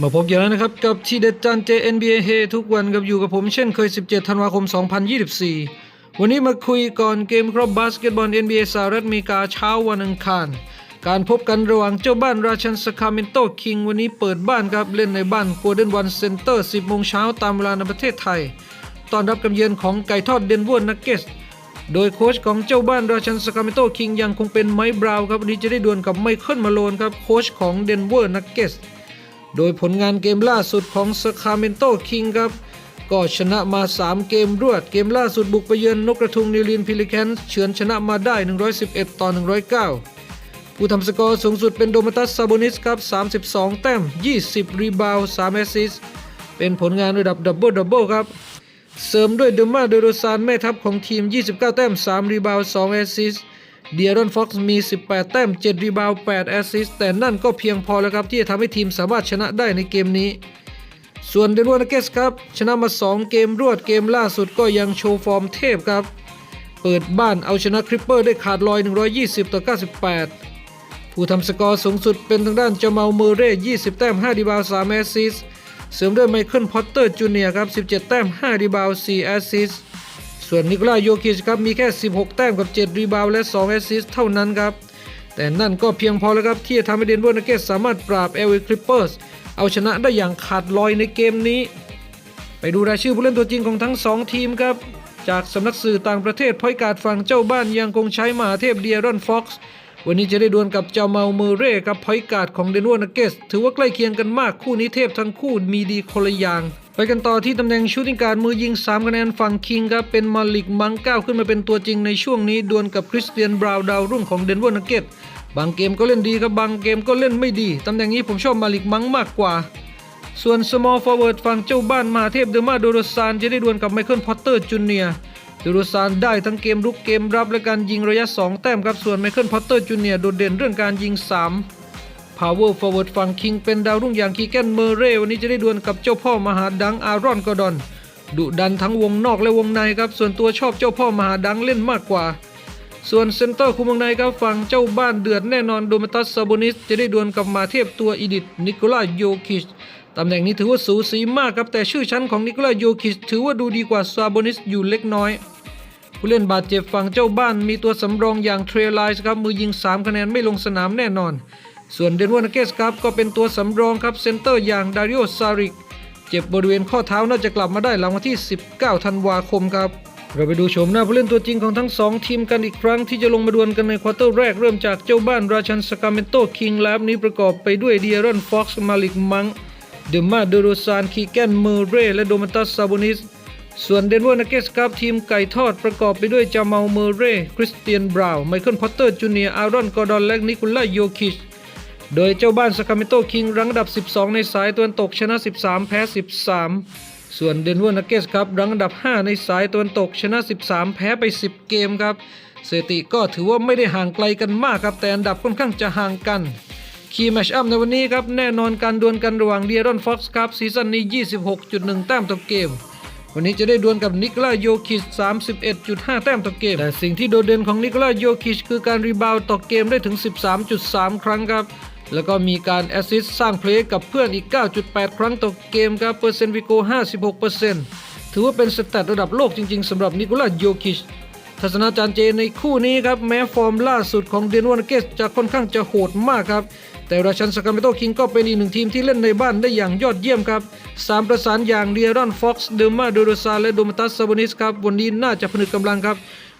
มาพบกันแล้วนะครับ กับทีเด็ดจานเจ NBA เฮทุกวันกับอยู่กับผมเช่นเคย 17 ธันวาคม 2024 วันนี้มาคุยก่อนเกมครับบาสเกตบอล NBA สหรัฐอเมริกาเช้าวันอังคาร การพบกันระหว่างเจ้าบ้านราชันสคาเมนโตคิงวันนี้เปิดบ้านครับ เล่นในบ้านโกลเด้นวันเซ็นเตอร์ 10 โมงเช้าตามเวลาในประเทศไทย ตอนรับกำเยือนของไก่ทอดเดนเวอร์นักเกสโดยโค้ชของเจ้าบ้านราชันสคาเมนโตคิงยังคงเป็นไมค์บราวน์ครับวันนี้จะได้ดวลกับไมเคิลมาโลนครับโค้ชของเดนเวอร์นักเกส โดยผลงานเกมล่าสุดของสคาเมนโตคิงครับ ก็ชนะมา 3 เกมรวด เกมล่าสุดบุกไปเยือนนกกระทุงนิลินพิลิแคนเฉือนชนะมาได้ 111 ต่อ 109 ผู้ทำสกอร์สูงสุดเป็นโดมาตัสซาโบนิสครับ 32 แต้ม 20 รีบาว 3 แอสซิสเป็นผลงานระดับดับเบิลดับเบิลครับ เสริมด้วยเดมาเดโรซานแม่ทัพของทีม 29 แต้ม 3 รีบาว 2 แอสซิสต์ เดียรอนฟ็อกซ์มี 18 แต้ม 7 รีบาว 8 แอสซิสต์แต่นั่นก็เพียงพอแล้วครับ ที่จะทำให้ทีมสามารถชนะได้ในเกมนี้ ส่วนเดนเวอร์นักเกสครับ ชนะมา 2 เกมรวดเกมล่าสุดก็ยังโชว์ฟอร์มเทพครับ เปิดบ้านเอาชนะคริปเปอร์ได้ขาดลอย 120 ต่อ 98 ผู้ทำสกอร์สูงสุดเป็นทางด้านจามาลเมเร่ 20 แต้ม 5 รีบาว 3 แอสซิสต์เสริมด้วยไมเคิลพอตเตอร์จูเนียร์ครับ 17 แต้ม 5 รีบาว 4 แอสซิสต์ ส่วนนิโคลาโยคิชครับมีแค่ 16 แต้มกับ 7 รีบาวด์และ 2 แอสซิสต์เท่านั้นครับ แต่นั่นก็เพียงพอแล้วครับ ที่จะทำให้เดนเวอร์นักเก็ตสามารถปราบเอลวิคลิปเปอร์สเอาชนะได้อย่างขาดลอยในเกมนี้ ไปดูรายชื่อผู้เล่นตัวจริงของทั้ง 2 ทีมครับ จากสำนักสื่อต่างประเทศพอยการดฝั่งเจ้าบ้านยังคงใช้มหาเทพเดียรอนฟ็อกซ์วันนี้จะได้ดวลกับเจ้าเมาเมอร์เร่กับพอยการ์ดของเดนเวอร์นักเก็ตถือว่าใกล้เคียงกันมากคู่นี้เทพทั้งคู่มีดีคนละอย่าง ไปกันต่อที่ตำแหน่งชูติงการมือยิง 3 คะแนนฝั่งคิงครับ เป็นมาลิกมังก้าวขึ้นมาเป็นตัวจริงในช่วงนี้ ดวลกับคริสเตียนบราวน์ดาวรุ่งของเดนเวอร์นักเก็ตบางเกมก็เล่นดีครับ บางเกมก็เล่นไม่ดี ตำแหน่งนี้ผมชอบมาลิกมังมากกว่า ส่วน small forward ฝั่งเจ้าบ้านมาเทพเดอร์มาโดโรซานจะได้ดวลกับไมเคิลพอตเตอร์จูเนียโดโรซานได้ทั้งเกมรุกเกมรับและการยิงระยะ 2 แต้มครับส่วนไมเคิลพอตเตอร์จูเนียโดดเด่นเรื่องการยิง 3 power forward ฝั่งคิงเป็นดาวรุ่งอย่างคีแกนเมอร์เรวันนี้จะได้ดวลกับเจ้าพ่อมหาดังอารอนกอดอนดุดันทั้งวงนอกและวงในครับ ส่วนตัวชอบเจ้าพ่อมหาดังเล่นมากกว่า ส่วนเซนเตอร์คุมวงในครับฝั่งเจ้าบ้านเดือดแน่นอนโดมตัสซาโบนิสจะได้ดวลกับมาเทพตัวอีดิทนิโคลาโยคิชตำแหน่งนี้ถือว่าสูสีมากครับแต่ชื่อชั้นของนิโคลาโยคิชถือว่าดูดีกว่าซาโบนิสอยู่เล็กน้อยผู้เล่นบาดเจ็บฝั่งเจ้าบ้านมีตัวสำรองอย่างเทรลไลส์ครับมือยิง 3 คะแนนไม่ลงสนามแน่นอน ส่วนเดนเวอร์นักเกสครับก็เป็นตัวสำรองครับเซนเตอร์อย่างดาริโอซาริก เจ็บบริเวณข้อเท้าน่าจะกลับมาได้หลังวันที่ 19 ธันวาคมครับ เราไปดูโฉมหน้าผู้เล่นตัวจริงของทั้ง 2 ทีมกันอีกครั้งที่จะลงมาดวลกันในควอเตอร์แรกเริ่มจากเจ้าบ้านราชันสกาเมนโตคิงแลบนี้ประกอบไปด้วยเดียรอนฟ็อกซ์มาลิกมังเดอมาเดโรซานคีแกนเมอร์เรและโดมาตัสซาโบนิสส่วนเดนเวอร์นักเก็ตครับทีมไก่ทอดประกอบไปด้วยจามาลเมอร์เรคริสเตียนบราวน์ไมเคิลพอตเตอร์จูเนียร์อารอนกอร์ดอนและนิโคลาโยคิช โดยเจ้าบ้านสคาเมโตคิงรั้งอันดับ 12 ในสายตะวันตกชนะ 13 แพ้ 13 ส่วนเดนเวอร์นักเก็ตครับรั้งอันดับ 5 ในสายตะวันตกชนะ 13 แพ้ไป 10 เกมครับสถิติก็ถือว่าไม่ได้ห่างไกลกันมากครับแต่อันดับค่อนข้างจะห่างกันคีย์แมชอัพในวันนี้ครับแน่นอนการดวลกันระหว่างเดียรอนฟ็อกซ์ครับซีซั่นนี้ 26.1 แต้มต่อเกม วันนี้จะได้ดวลกับนิโคลาโยคิช31.5 แต้มต่อเกม แต่สิ่งที่โดดเด่นของนิโคลาโยคิชคือการรีบาวต่อเกมได้ถึง 13.3 ครั้งครับ แล้วก็มีการแอสซิสต์สร้างเพลย์กับเพื่อนอีก 9.8 ครั้งต่อเกมครับเปอร์เซ็นต์วิโก 56%ถือว่าเป็นสแตทระดับโลกจริง ๆสำหรับนิโคลาโยคิชทัศนาจารย์เจในคู่นี้ครับแม้ฟอร์มล่าสุดของเดนวอร์เกสจะค่อนข้างจะโหดมากครับ แต่ราชันสกาเมโตคิงก็เป็นอีกหนึ่งทีมที่เล่นในบ้านได้อย่างยอดเยี่ยมครับสามประสานอย่างเดียรอนฟ็อกซ์เดอร์มาโดโรซาและโดมตัสซาโบนิสครับวันนี้น่าจะผนึกกำลังครับ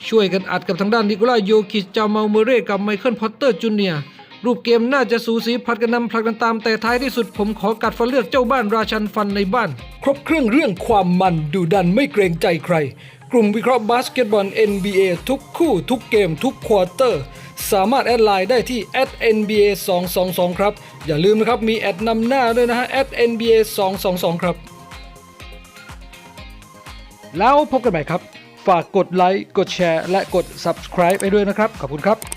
ช่วยกันอัดกับทางด้านนิโคลาโยคิชจามาลเมเร่กับไมเคิลพอตเตอร์จูเนียร์ รูปเกมน่าจะสูสีผลัดกันนำผลักกันตามแต่ท้ายที่สุดผมขอกัดฟันเลือกเจ้าบ้านราชันฟันในบ้าน ครบเครื่องเรื่องความมันดูดันไม่เกรงใจใคร กลุ่มวิเคราะห์บาสเกตบอล NBA ทุกคู่ทุกเกมทุกควอเตอร์ สามารถแอดไลน์ได้ที่ @nba 222ครับ อย่าลืมนะครับมีแอดนำหน้าด้วยนะฮะ @nba 222ครับแล้วพบกันใหม่ครับ ฝากกดไลค์ กดแชร์ และกด subscribe ไปด้วยนะครับ ขอบคุณครับ